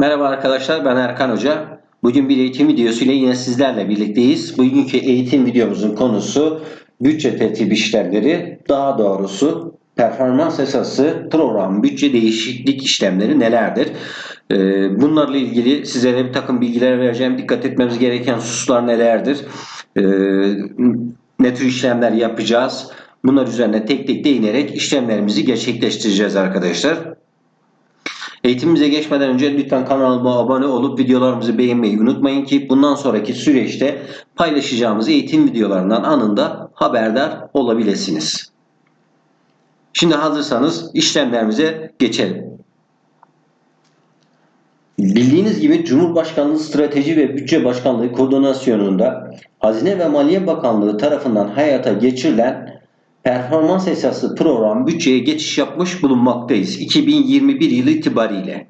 Merhaba arkadaşlar ben Erkan Hoca. Bugün bir eğitim videosu ile yine sizlerle birlikteyiz. Bugünkü eğitim videomuzun konusu bütçe tertip işlemleri, daha doğrusu performans esası program bütçe değişiklik işlemleri nelerdir? Ee, Bunlarla ilgili sizlere bir takım bilgiler vereceğim. Dikkat etmemiz gereken hususlar nelerdir? Ee, Ne tür işlemler yapacağız? Bunlar üzerine tek tek değinerek işlemlerimizi gerçekleştireceğiz arkadaşlar. Eğitimimize geçmeden önce lütfen kanalıma abone olup videolarımızı beğenmeyi unutmayın ki bundan sonraki süreçte paylaşacağımız eğitim videolarından anında haberdar olabilirsiniz. Şimdi hazırsanız işlemlerimize geçelim. Bildiğiniz gibi Cumhurbaşkanlığı Strateji ve Bütçe Başkanlığı koordinasyonunda Hazine ve Maliye Bakanlığı tarafından hayata geçirilen performans esaslı program bütçeye geçiş yapmış bulunmaktayız 2021 yılı itibariyle.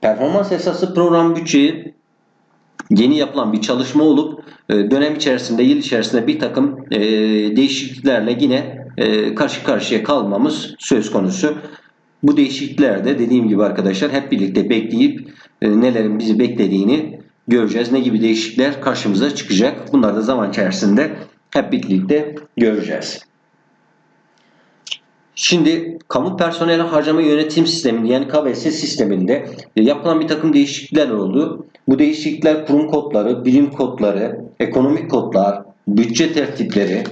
Performans esaslı program bütçeyi yeni yapılan bir çalışma olup e, dönem içerisinde, yıl içerisinde bir takım e, değişikliklerle yine e, karşı karşıya kalmamız söz konusu. Bu değişikliklerde dediğim gibi arkadaşlar hep birlikte bekleyip nelerin bizi beklediğini göreceğiz. Ne gibi değişiklikler karşımıza çıkacak. Bunları da zaman içerisinde hep birlikte göreceğiz. Şimdi kamu personel harcama yönetim sisteminde yani KVS sisteminde yapılan bir takım değişiklikler oldu. Bu değişiklikler kurum kodları, birim kodları, ekonomik kodlar, bütçe tertipleri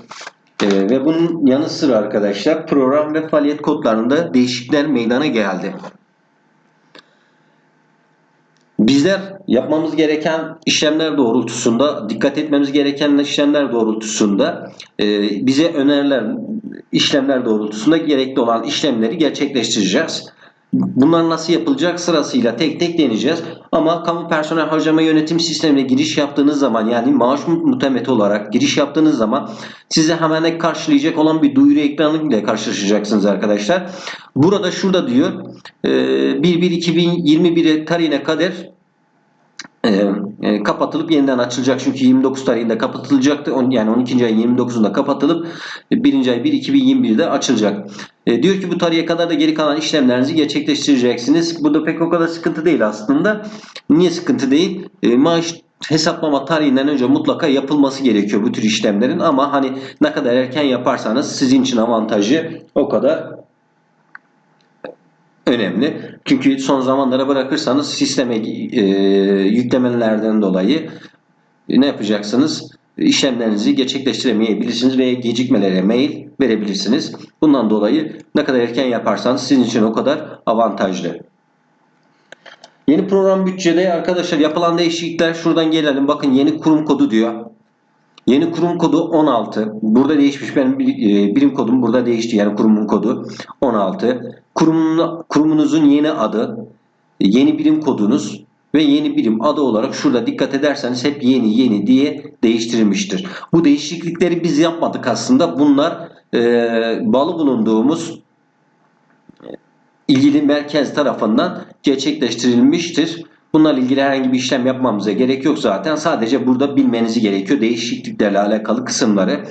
e, ve bunun yanı sıra arkadaşlar program ve faaliyet kodlarında değişiklikler meydana geldi. Bizler yapmamız gereken işlemler doğrultusunda, dikkat etmemiz gereken işlemler doğrultusunda e, bize önerilen işlemler doğrultusunda gerekli olan işlemleri gerçekleştireceğiz. Bunlar nasıl yapılacak sırasıyla tek tek deneyeceğiz. Ama kamu personel harcama yönetim sistemine giriş yaptığınız zaman yani maaş mutemeti olarak giriş yaptığınız zaman size hemen karşılayacak olan bir duyuru ekranı ile karşılaşacaksınız arkadaşlar. Burada şurada diyor 1-1-2021 tarihine kadar e, e, kapatılıp yeniden açılacak. Çünkü 29 tarihinde kapatılacaktı. On, yani 12. ayın 29'unda kapatılıp 1. ay 1 2021'de açılacak. E, diyor ki bu tarihe kadar da geri kalan işlemlerinizi gerçekleştireceksiniz. Bu da pek o kadar sıkıntı değil aslında. Niye sıkıntı değil? E, maaş hesaplama tarihinden önce mutlaka yapılması gerekiyor bu tür işlemlerin ama hani ne kadar erken yaparsanız sizin için avantajı o kadar önemli. Çünkü son zamanlara bırakırsanız sisteme e, yüklemelerden dolayı ne yapacaksınız? İşlemlerinizi gerçekleştiremeyebilirsiniz veya gecikmelere mail verebilirsiniz. Bundan dolayı ne kadar erken yaparsanız sizin için o kadar avantajlı. Yeni program bütçede arkadaşlar yapılan değişiklikler şuradan gelelim. Bakın yeni kurum kodu diyor. Yeni kurum kodu 16. Burada değişmiş benim birim kodum burada değişti. Yani kurumun kodu 16. Kurumun, kurumunuzun yeni adı, yeni birim kodunuz ve yeni birim adı olarak şurada dikkat ederseniz hep yeni yeni diye değiştirilmiştir. Bu değişiklikleri biz yapmadık aslında. Bunlar e, bağlı bulunduğumuz ilgili merkez tarafından gerçekleştirilmiştir. Bunlarla ilgili herhangi bir işlem yapmamıza gerek yok zaten. Sadece burada bilmenizi gerekiyor değişikliklerle alakalı kısımları.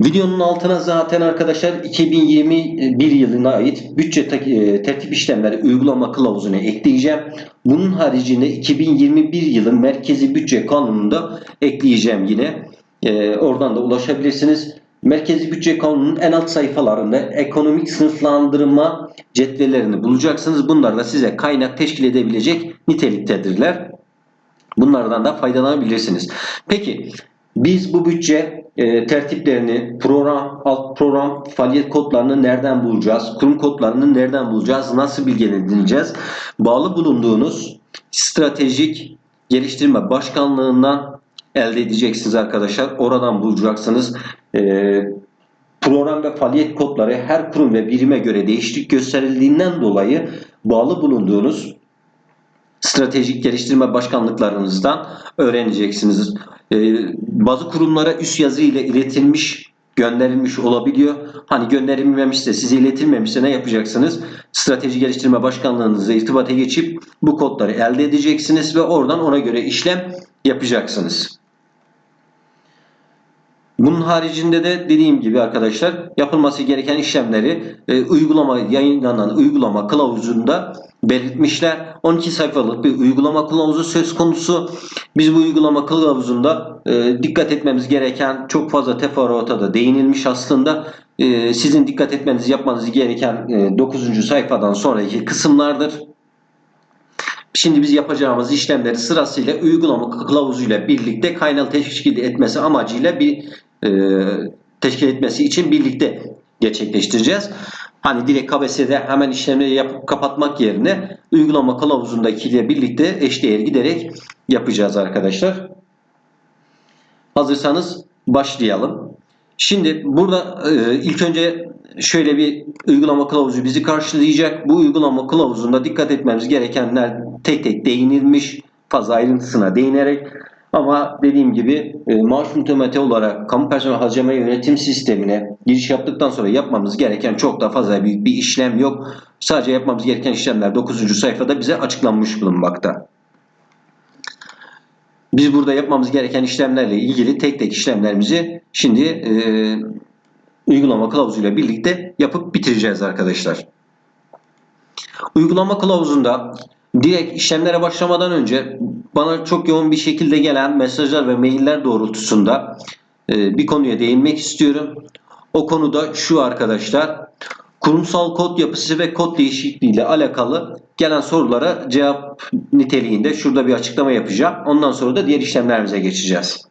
Videonun altına zaten arkadaşlar 2021 yılına ait bütçe e, tertip işlemleri uygulama kılavuzunu ekleyeceğim. Bunun haricinde 2021 yılın merkezi bütçe kanununda ekleyeceğim yine. Ee, oradan da ulaşabilirsiniz. Merkezi Bütçe Kanunu'nun en alt sayfalarında ekonomik sınıflandırma cetvellerini bulacaksınız. Bunlar da size kaynak teşkil edebilecek niteliktedirler. Bunlardan da faydalanabilirsiniz. Peki biz bu bütçe e, tertiplerini, program, alt program faaliyet kodlarını nereden bulacağız? Kurum kodlarını nereden bulacağız? Nasıl bilgilendireceğiz? Bağlı bulunduğunuz stratejik geliştirme başkanlığından elde edeceksiniz arkadaşlar. Oradan bulacaksınız. Ee, program ve faaliyet kodları her kurum ve birime göre değişiklik gösterildiğinden dolayı bağlı bulunduğunuz stratejik geliştirme başkanlıklarınızdan öğreneceksiniz. Ee, bazı kurumlara üst yazı ile iletilmiş gönderilmiş olabiliyor. Hani gönderilmemişse, size iletilmemişse ne yapacaksınız? Strateji geliştirme başkanlığınızla irtibata geçip bu kodları elde edeceksiniz ve oradan ona göre işlem yapacaksınız. Bunun haricinde de dediğim gibi arkadaşlar yapılması gereken işlemleri e, uygulama yayınlanan uygulama kılavuzunda belirtmişler. 12 sayfalık bir uygulama kılavuzu söz konusu. Biz bu uygulama kılavuzunda e, dikkat etmemiz gereken çok fazla teferruata da değinilmiş aslında. E, sizin dikkat etmeniz yapmanız gereken e, 9. sayfadan sonraki kısımlardır. Şimdi biz yapacağımız işlemleri sırasıyla uygulama kılavuzuyla birlikte kaynalı teşkil etmesi amacıyla bir e, teşkil etmesi için birlikte gerçekleştireceğiz. Hani direkt KBS'de hemen işlemleri yapıp kapatmak yerine uygulama kılavuzundakiyle birlikte eşdeğer giderek yapacağız arkadaşlar. Hazırsanız başlayalım. Şimdi burada e, ilk önce şöyle bir uygulama kılavuzu bizi karşılayacak. Bu uygulama kılavuzunda dikkat etmemiz gerekenler tek tek değinilmiş. Fazla ayrıntısına değinerek ama dediğim gibi e, maaş muhtemete olarak kamu personel harcama yönetim sistemine giriş yaptıktan sonra yapmamız gereken çok da fazla büyük bir işlem yok. Sadece yapmamız gereken işlemler 9. sayfada bize açıklanmış bulunmakta. Biz burada yapmamız gereken işlemlerle ilgili tek tek işlemlerimizi şimdi e, uygulama kılavuzuyla birlikte yapıp bitireceğiz arkadaşlar. Uygulama kılavuzunda direkt işlemlere başlamadan önce bana çok yoğun bir şekilde gelen mesajlar ve mailler doğrultusunda e, bir konuya değinmek istiyorum. O konuda şu arkadaşlar. Kurumsal kod yapısı ve kod değişikliği ile alakalı gelen sorulara cevap niteliğinde şurada bir açıklama yapacağım. Ondan sonra da diğer işlemlerimize geçeceğiz.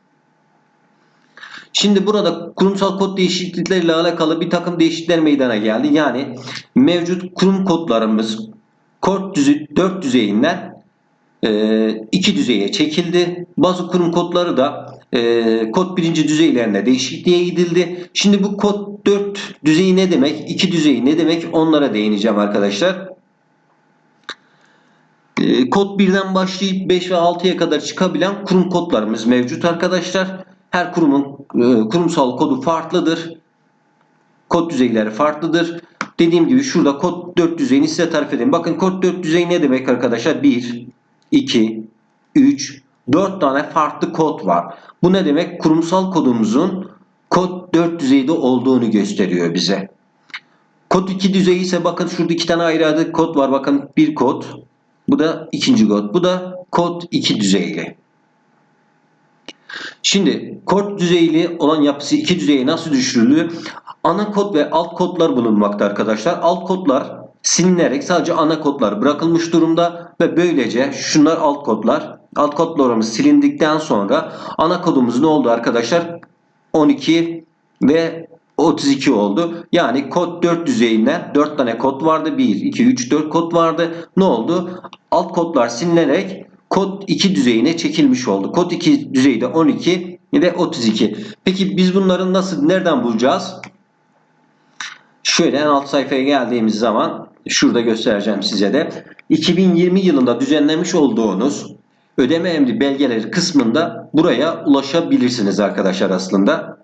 Şimdi burada kurumsal kod değişiklikleriyle alakalı bir takım değişiklikler meydana geldi. Yani mevcut kurum kodlarımız kod düzey 4 düzeyinden 2 düzeye çekildi. Bazı kurum kodları da e, kod birinci düzeylerine değişikliğe gidildi. Şimdi bu kod 4 düzeyi ne demek? 2 düzeyi ne demek? Onlara değineceğim arkadaşlar. E, kod 1'den başlayıp 5 ve 6'ya kadar çıkabilen kurum kodlarımız mevcut arkadaşlar. Her kurumun e, kurumsal kodu farklıdır. Kod düzeyleri farklıdır. Dediğim gibi şurada kod 4 düzeyini size tarif edeyim. Bakın kod 4 düzeyi ne demek arkadaşlar? 1, 2, 3, 4 tane farklı kod var. Bu ne demek? Kurumsal kodumuzun kod 4 düzeyde olduğunu gösteriyor bize. Kod 2 düzeyi ise bakın şurada iki tane ayrı ayrı kod var. Bakın bir kod. Bu da ikinci kod. Bu da kod 2 düzeyli. Şimdi kod düzeyli olan yapısı iki düzeye nasıl düşürülür? Ana kod ve alt kodlar bulunmakta arkadaşlar. Alt kodlar silinerek sadece ana kodlar bırakılmış durumda ve böylece şunlar alt kodlar. Alt kodlarımız silindikten sonra ana kodumuz ne oldu arkadaşlar? 12 ve 32 oldu. Yani kod 4 düzeyinden 4 tane kod vardı. 1, 2, 3, 4 kod vardı. Ne oldu? Alt kodlar silinerek kod 2 düzeyine çekilmiş oldu. Kod 2 düzeyde 12 ve 32. Peki biz bunları nasıl nereden bulacağız? Şöyle en alt sayfaya geldiğimiz zaman şurada göstereceğim size de 2020 yılında düzenlemiş olduğunuz ödeme emri belgeleri kısmında buraya ulaşabilirsiniz arkadaşlar aslında.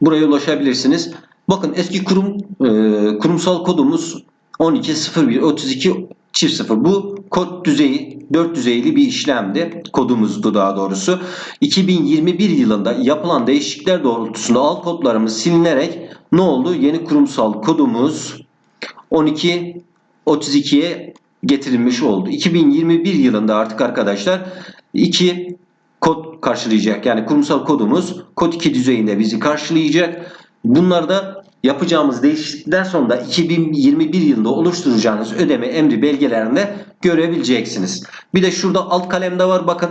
Buraya ulaşabilirsiniz. Bakın eski kurum e, kurumsal kodumuz 12.01.32 çift 0. Bu kod düzeyi 4 düzeyli bir işlemdi. Kodumuzdu daha doğrusu. 2021 yılında yapılan değişiklikler doğrultusunda alt kodlarımız silinerek ne oldu? Yeni kurumsal kodumuz 12 32'ye getirilmiş oldu. 2021 yılında artık arkadaşlar 2 kod karşılayacak. Yani kurumsal kodumuz kod 2 düzeyinde bizi karşılayacak. Bunlar da yapacağımız değişiklikler sonunda 2021 yılında oluşturacağınız ödeme emri belgelerinde görebileceksiniz. Bir de şurada alt kalemde var bakın.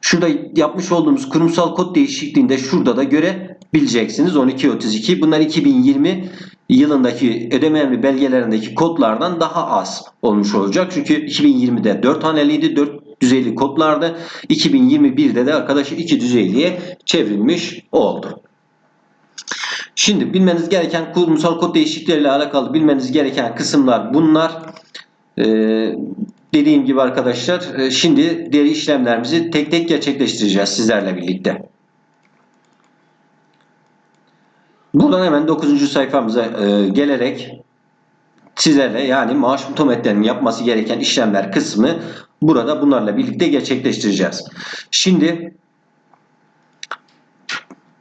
Şurada yapmış olduğumuz kurumsal kod değişikliğinde şurada da görebileceksiniz. 1232 bunlar 2020 yılındaki ödeme emri belgelerindeki kodlardan daha az olmuş olacak. Çünkü 2020'de 4 haneliydi. 4 düzeyli kodlardı. 2021'de de arkadaşlar 2 düzeyliye çevrilmiş oldu. Şimdi bilmeniz gereken kurumsal kod değişiklikleriyle alakalı bilmeniz gereken kısımlar bunlar. Ee, dediğim gibi arkadaşlar e, şimdi diğer işlemlerimizi tek tek gerçekleştireceğiz sizlerle birlikte. Buradan hemen 9. sayfamıza e, gelerek sizlerle yani maaş mutometlerinin yapması gereken işlemler kısmı burada bunlarla birlikte gerçekleştireceğiz. Şimdi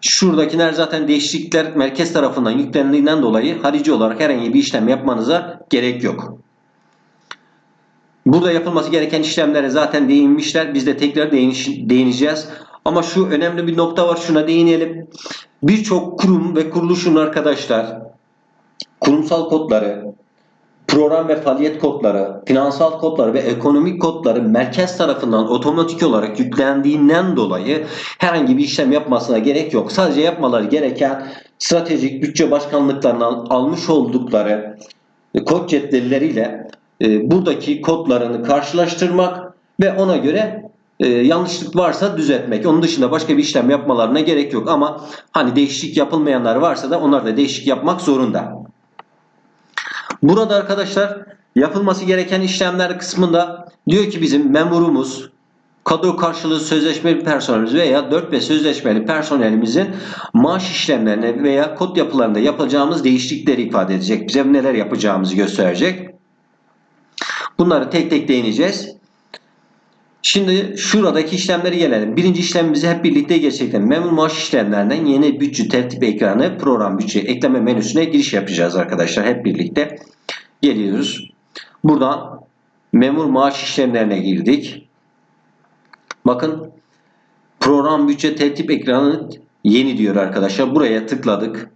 Şuradakiler zaten değişiklikler merkez tarafından yüklendiğinden dolayı harici olarak herhangi bir işlem yapmanıza gerek yok. Burada yapılması gereken işlemlere zaten değinmişler. Biz de tekrar değiniş, değineceğiz. Ama şu önemli bir nokta var. Şuna değinelim. Birçok kurum ve kuruluşun arkadaşlar kurumsal kodları, program ve faaliyet kodları, finansal kodları ve ekonomik kodları merkez tarafından otomatik olarak yüklendiğinden dolayı herhangi bir işlem yapmasına gerek yok. Sadece yapmaları gereken stratejik bütçe başkanlıklarından almış oldukları kod cetvelleriyle e, buradaki kodlarını karşılaştırmak ve ona göre e, yanlışlık varsa düzeltmek. Onun dışında başka bir işlem yapmalarına gerek yok ama hani değişiklik yapılmayanlar varsa da onlar da değişiklik yapmak zorunda. Burada arkadaşlar yapılması gereken işlemler kısmında diyor ki bizim memurumuz, kadro karşılığı sözleşmeli personelimiz veya 4 ve sözleşmeli personelimizin maaş işlemlerine veya kod yapılarında yapacağımız değişiklikleri ifade edecek. Bize neler yapacağımızı gösterecek. Bunları tek tek değineceğiz. Şimdi şuradaki işlemleri gelelim. Birinci işlemimizi hep birlikte gerçekten memur maaş işlemlerinden yeni bütçe tertip ekranı program bütçe ekleme menüsüne giriş yapacağız arkadaşlar. Hep birlikte geliyoruz. Buradan memur maaş işlemlerine girdik. Bakın program bütçe tertip ekranı yeni diyor arkadaşlar. Buraya tıkladık.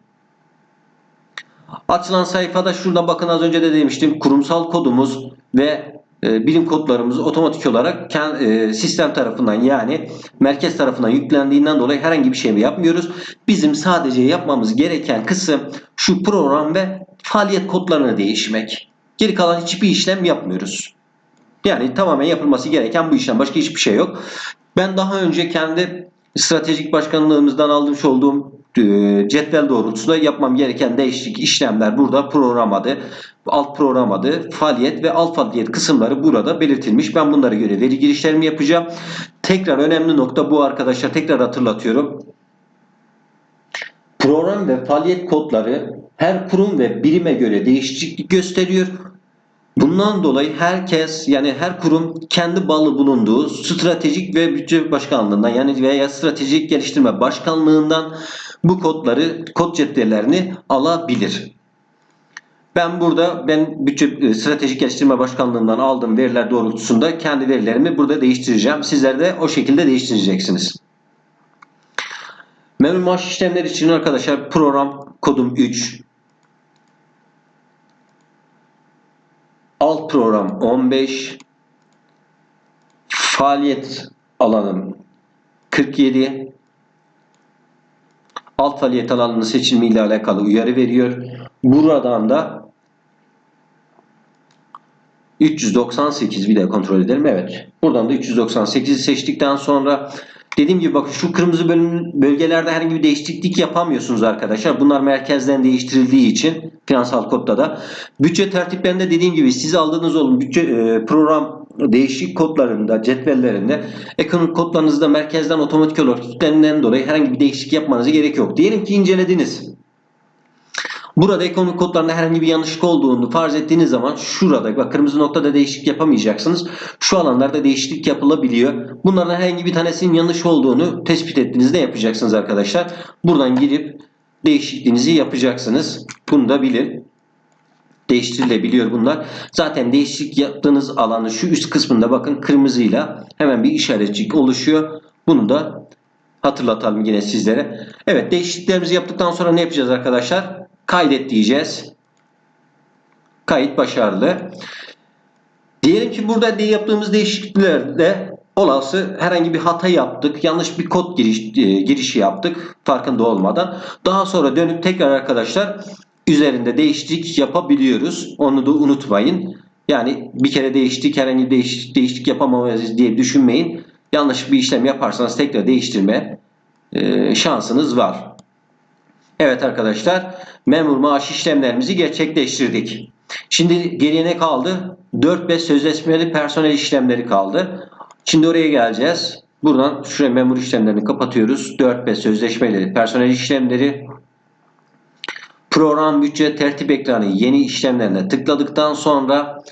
Açılan sayfada şurada bakın az önce de demiştim kurumsal kodumuz ve e, birim kodlarımız otomatik olarak e, sistem tarafından yani merkez tarafından yüklendiğinden dolayı herhangi bir şey yapmıyoruz. Bizim sadece yapmamız gereken kısım şu program ve faaliyet kodlarını değişmek. Geri kalan hiçbir işlem yapmıyoruz. Yani tamamen yapılması gereken bu işlem. Başka hiçbir şey yok. Ben daha önce kendi stratejik başkanlığımızdan almış olduğum cetvel doğrultusunda yapmam gereken değişik işlemler burada program adı, alt program adı, faaliyet ve alt faaliyet kısımları burada belirtilmiş. Ben bunlara göre veri girişlerimi yapacağım. Tekrar önemli nokta bu arkadaşlar. Tekrar hatırlatıyorum. Program ve faaliyet kodları her kurum ve birime göre değişiklik gösteriyor. Bundan dolayı herkes yani her kurum kendi bağlı bulunduğu stratejik ve bütçe başkanlığından yani veya stratejik geliştirme başkanlığından bu kodları kod cetvellerini alabilir. Ben burada ben bütçe stratejik geliştirme başkanlığından aldığım veriler doğrultusunda kendi verilerimi burada değiştireceğim. Sizler de o şekilde değiştireceksiniz. Memur maaş işlemleri için arkadaşlar program kodum 3. Program 15. Faaliyet alanım 47. Alt faaliyet alanının seçilimi ile alakalı uyarı veriyor. Buradan da 398 bir de kontrol edelim. Evet. Buradan da 398'i seçtikten sonra dediğim gibi bakın şu kırmızı bölüm, bölgelerde herhangi bir değişiklik yapamıyorsunuz arkadaşlar. Bunlar merkezden değiştirildiği için finansal kodda da bütçe tertiplerinde dediğim gibi siz aldığınız olun bütçe e, program değişik kodlarında, cetvellerinde ekonomik kodlarınızda merkezden otomatik olarak yüklenilen dolayı herhangi bir değişiklik yapmanıza gerek yok. Diyelim ki incelediniz. Burada ekonomik kodlarında herhangi bir yanlışlık olduğunu farz ettiğiniz zaman şurada bak kırmızı noktada değişiklik yapamayacaksınız. Şu alanlarda değişiklik yapılabiliyor. Bunlardan herhangi bir tanesinin yanlış olduğunu tespit ettiğinizde yapacaksınız arkadaşlar. Buradan girip değişikliğinizi yapacaksınız. Bunu da bilin. Değiştirilebiliyor bunlar. Zaten değişiklik yaptığınız alanı şu üst kısmında bakın kırmızıyla hemen bir işaretcik oluşuyor. Bunu da hatırlatalım yine sizlere. Evet değişikliklerimizi yaptıktan sonra ne yapacağız arkadaşlar? Kaydet diyeceğiz. Kayıt başarılı. Diyelim ki burada yaptığımız değişikliklerde olası herhangi bir hata yaptık. Yanlış bir kod giriş, e, girişi yaptık farkında olmadan. Daha sonra dönüp tekrar arkadaşlar üzerinde değişiklik yapabiliyoruz. Onu da unutmayın. Yani bir kere değiştik herhangi değişiklik, değişiklik yapamayız diye düşünmeyin. Yanlış bir işlem yaparsanız tekrar değiştirme e, şansınız var. Evet arkadaşlar memur maaş işlemlerimizi gerçekleştirdik. Şimdi geriye ne kaldı? 4 ve sözleşmeli personel işlemleri kaldı. Şimdi oraya geleceğiz. Buradan şuraya memur işlemlerini kapatıyoruz. 4 ve sözleşmeli personel işlemleri. Program bütçe tertip ekranı yeni işlemlerine tıkladıktan sonra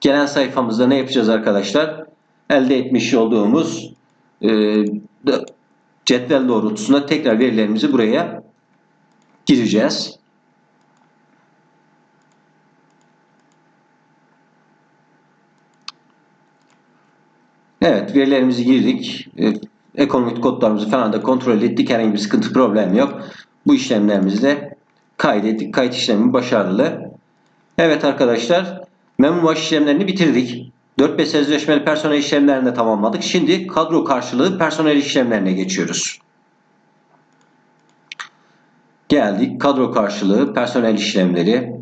gelen sayfamızda ne yapacağız arkadaşlar? elde etmiş olduğumuz e, cetvel doğrultusunda tekrar verilerimizi buraya gireceğiz. Evet verilerimizi girdik. E, Ekonomik kodlarımızı falan da kontrol ettik. Herhangi bir sıkıntı problem yok. Bu işlemlerimizi de kaydettik. Kayıt işlemi başarılı. Evet arkadaşlar memur maaş işlemlerini bitirdik. 4-5 sözleşmeli personel işlemlerini de tamamladık. Şimdi kadro karşılığı personel işlemlerine geçiyoruz. Geldik kadro karşılığı personel işlemleri.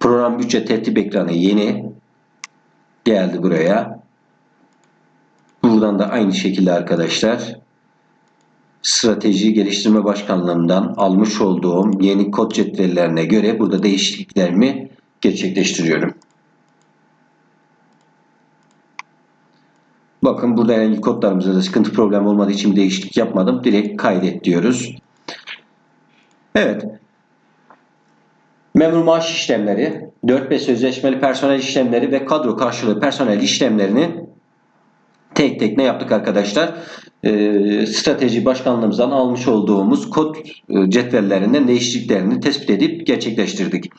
Program bütçe tertip ekranı yeni. Geldi buraya. Buradan da aynı şekilde arkadaşlar strateji geliştirme başkanlığından almış olduğum yeni kod cetvellerine göre burada değişikliklerimi gerçekleştiriyorum. Bakın burada herhangi kodlarımızda da sıkıntı problem olmadığı için değişiklik yapmadım. Direkt kaydet diyoruz. Evet. Memur maaş işlemleri, 4-5 sözleşmeli personel işlemleri ve kadro karşılığı personel işlemlerini tek tek ne yaptık arkadaşlar? Ee, strateji başkanlığımızdan almış olduğumuz kod e, cetvellerinden değişikliklerini tespit edip gerçekleştirdik.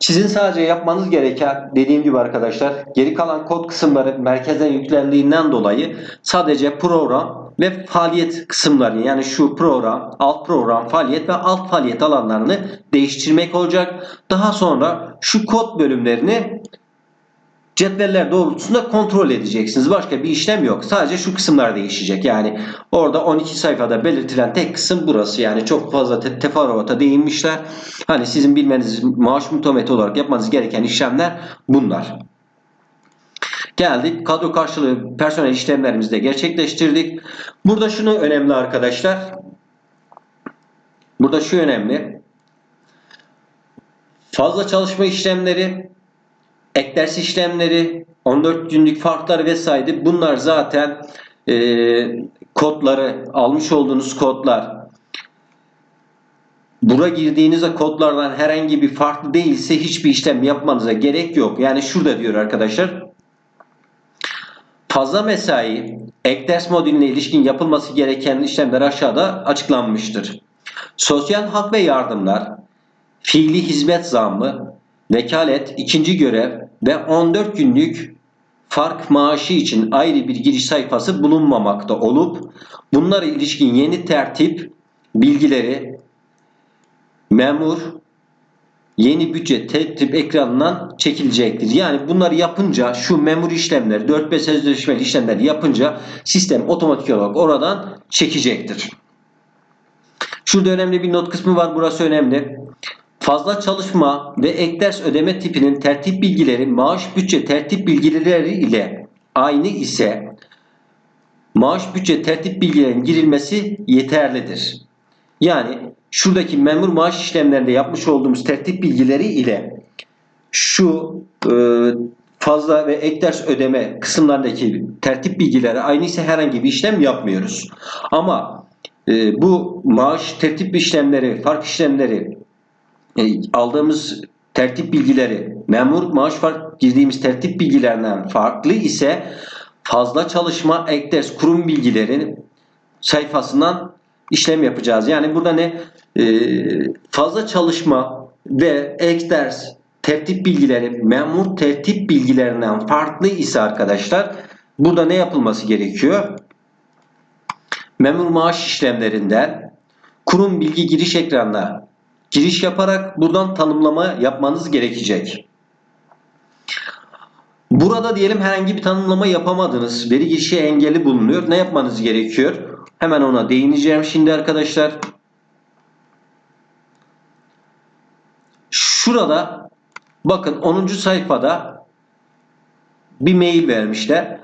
Sizin sadece yapmanız gereken dediğim gibi arkadaşlar geri kalan kod kısımları merkezden yüklendiğinden dolayı sadece program ve faaliyet kısımlarını yani şu program, alt program, faaliyet ve alt faaliyet alanlarını değiştirmek olacak. Daha sonra şu kod bölümlerini cetveller doğrultusunda kontrol edeceksiniz. Başka bir işlem yok. Sadece şu kısımlar değişecek. Yani orada 12 sayfada belirtilen tek kısım burası. Yani çok fazla te teferruata değinmişler. Hani sizin bilmeniz maaş mutameti olarak yapmanız gereken işlemler bunlar. Geldik. Kadro karşılığı personel işlemlerimizi de gerçekleştirdik. Burada şunu önemli arkadaşlar. Burada şu önemli. Fazla çalışma işlemleri ek ders işlemleri, 14 günlük farklar vesaire bunlar zaten e, kodları, almış olduğunuz kodlar bura girdiğinizde kodlardan herhangi bir farklı değilse hiçbir işlem yapmanıza gerek yok. Yani şurada diyor arkadaşlar fazla mesai ek ders modülüne ilişkin yapılması gereken işlemler aşağıda açıklanmıştır. Sosyal hak ve yardımlar, fiili hizmet zammı, vekalet, ikinci görev ve 14 günlük fark maaşı için ayrı bir giriş sayfası bulunmamakta olup bunlara ilişkin yeni tertip bilgileri memur yeni bütçe tertip ekranından çekilecektir. Yani bunları yapınca şu memur işlemleri 4-5 sözleşmeli işlemleri yapınca sistem otomatik olarak oradan çekecektir. Şurada önemli bir not kısmı var. Burası önemli. Fazla çalışma ve ek ders ödeme tipinin tertip bilgileri maaş bütçe tertip bilgileri ile aynı ise maaş bütçe tertip bilgilerinin girilmesi yeterlidir. Yani şuradaki memur maaş işlemlerinde yapmış olduğumuz tertip bilgileri ile şu e, fazla ve ek ders ödeme kısımlarındaki tertip bilgileri aynı ise herhangi bir işlem yapmıyoruz. Ama e, bu maaş tertip işlemleri, fark işlemleri e, aldığımız tertip bilgileri memur maaş fark girdiğimiz tertip bilgilerinden farklı ise fazla çalışma ek ders kurum bilgileri sayfasından işlem yapacağız. Yani burada ne e, fazla çalışma ve ek ders tertip bilgileri memur tertip bilgilerinden farklı ise arkadaşlar burada ne yapılması gerekiyor? Memur maaş işlemlerinden kurum bilgi giriş ekranına giriş yaparak buradan tanımlama yapmanız gerekecek. Burada diyelim herhangi bir tanımlama yapamadınız. Veri girişi engelli bulunuyor. Ne yapmanız gerekiyor? Hemen ona değineceğim şimdi arkadaşlar. Şurada bakın 10. sayfada bir mail vermişler.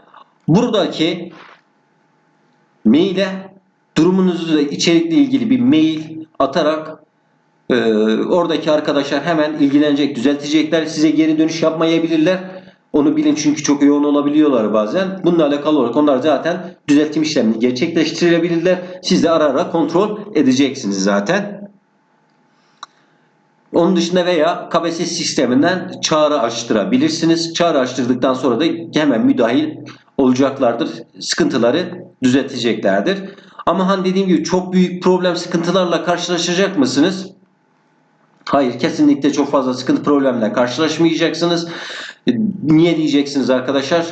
Buradaki maile durumunuzu da içerikle ilgili bir mail atarak ee, oradaki arkadaşlar hemen ilgilenecek, düzeltecekler. Size geri dönüş yapmayabilirler. Onu bilin çünkü çok yoğun olabiliyorlar bazen. Bununla alakalı olarak onlar zaten düzeltim işlemini gerçekleştirebilirler. Siz de ara ara kontrol edeceksiniz zaten. Onun dışında veya KBS sisteminden çağrı açtırabilirsiniz. Çağrı açtırdıktan sonra da hemen müdahil olacaklardır. Sıkıntıları düzelteceklerdir. Ama hani dediğim gibi çok büyük problem sıkıntılarla karşılaşacak mısınız? Hayır kesinlikle çok fazla sıkıntı problemle karşılaşmayacaksınız. Niye diyeceksiniz arkadaşlar?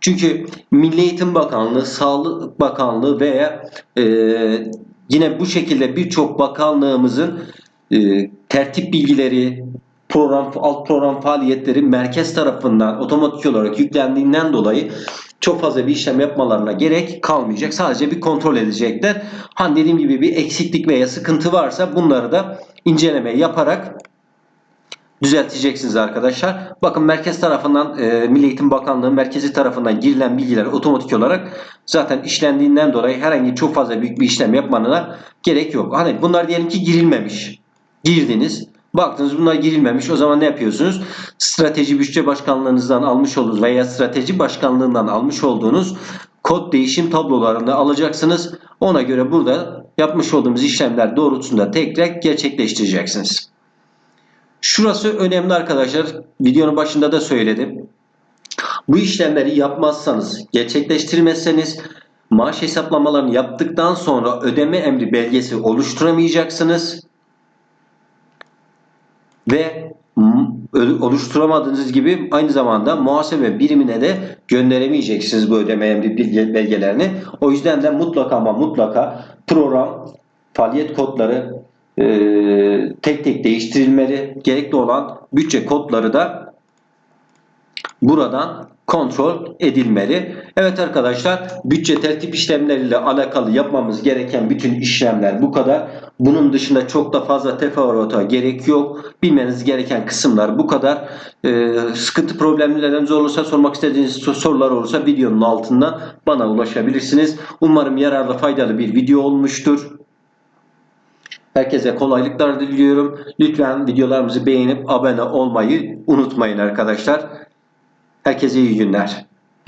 Çünkü Milli Eğitim Bakanlığı, Sağlık Bakanlığı veya e, yine bu şekilde birçok bakanlığımızın e, tertip bilgileri, program alt program faaliyetleri merkez tarafından otomatik olarak yüklendiğinden dolayı çok fazla bir işlem yapmalarına gerek kalmayacak. Sadece bir kontrol edecekler. Hani dediğim gibi bir eksiklik veya sıkıntı varsa bunları da inceleme yaparak düzelteceksiniz arkadaşlar. Bakın merkez tarafından e, Milli Eğitim Bakanlığı merkezi tarafından girilen bilgiler otomatik olarak zaten işlendiğinden dolayı herhangi çok fazla büyük bir işlem yapmanına gerek yok. Hani bunlar diyelim ki girilmemiş. Girdiniz. Baktınız bunlar girilmemiş. O zaman ne yapıyorsunuz? Strateji Bütçe Başkanlığınızdan almış olduğunuz veya Strateji Başkanlığından almış olduğunuz kod değişim tablolarını alacaksınız. Ona göre burada yapmış olduğumuz işlemler doğrultusunda tekrar gerçekleştireceksiniz. Şurası önemli arkadaşlar. Videonun başında da söyledim. Bu işlemleri yapmazsanız, gerçekleştirmezseniz maaş hesaplamalarını yaptıktan sonra ödeme emri belgesi oluşturamayacaksınız. Ve oluşturamadığınız gibi aynı zamanda muhasebe birimine de gönderemeyeceksiniz bu ödeme emri belgelerini. O yüzden de mutlaka ama mutlaka program, faaliyet kodları e, tek tek değiştirilmeli. Gerekli olan bütçe kodları da buradan kontrol edilmeli. Evet arkadaşlar bütçe tertip işlemleriyle alakalı yapmamız gereken bütün işlemler bu kadar. Bunun dışında çok da fazla teferruata gerek yok. Bilmeniz gereken kısımlar bu kadar. Ee, sıkıntı problemleriniz olursa sormak istediğiniz so- sorular olursa videonun altından bana ulaşabilirsiniz. Umarım yararlı faydalı bir video olmuştur. Herkese kolaylıklar diliyorum. Lütfen videolarımızı beğenip abone olmayı unutmayın arkadaşlar. Herkese iyi günler.